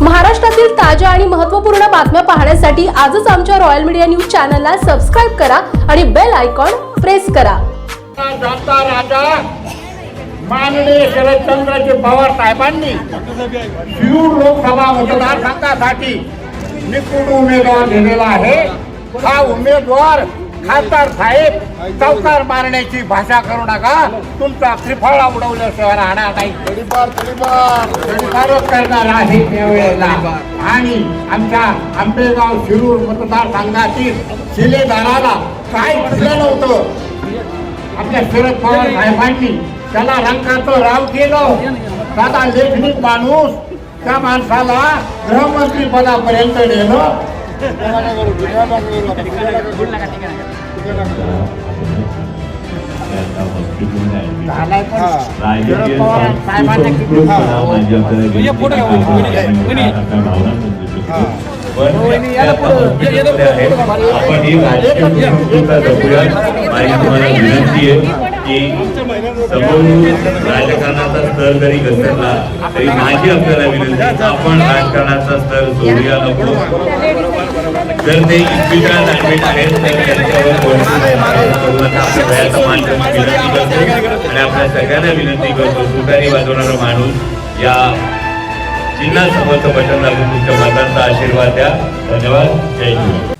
महाराष्ट्रातील ताज्या आणि महत्त्वपूर्ण बातम्या पाहण्यासाठी आजच आमच्या रॉयल मीडिया न्यूज चॅनलला सबस्क्राईब करा आणि बेल आयकॉन प्रेस करा. जाता राजा माननीय शरदचंद्रजी पवार साहेबांनी शिरूर लोकसभा मतदारसंघासाठी निपुण उमेदवार दिलेला आहे. हा उमेदवार खासदार साहेब चौकार मारण्याची भाषा करू नका. तुमचा त्रिफळा उडवल्याशिवाय राहणार नाही. तडीपारच करणार आहे त्यावेळेला. आणि आमच्या आंबेगाव शिरूर मतदारसंघातील शिलेदाराला काय घडलं नव्हतं? आपल्या शरद पवार साहेबांनी त्याला रंगाचं राव केलं. साधा लेखनिक माणूस त्या माणसाला गृहमंत्री पदापर्यंत नेलं. आपण ही राजकीय संस्कृतता जपूया आणि तुम्हाला विनंती आहे की समोरून राजकारणाचा स्तर जरी घसरला तरी माझी आपल्याला विनंती आपण राजकारणाचा स्तर जोडूया नको. जर ते इतकीच्या ऍडमिट आहेत तर त्यांच्यावर बोलून मान ठेवून विनंती करतो आणि आपल्या सगळ्यांना विनंती करतो सुतारी वाजवणारा माणूस या चिन्हासमोरचं बटन दाबून तुमच्या मतांचा आशीर्वाद द्या. धन्यवाद. जय हिंद.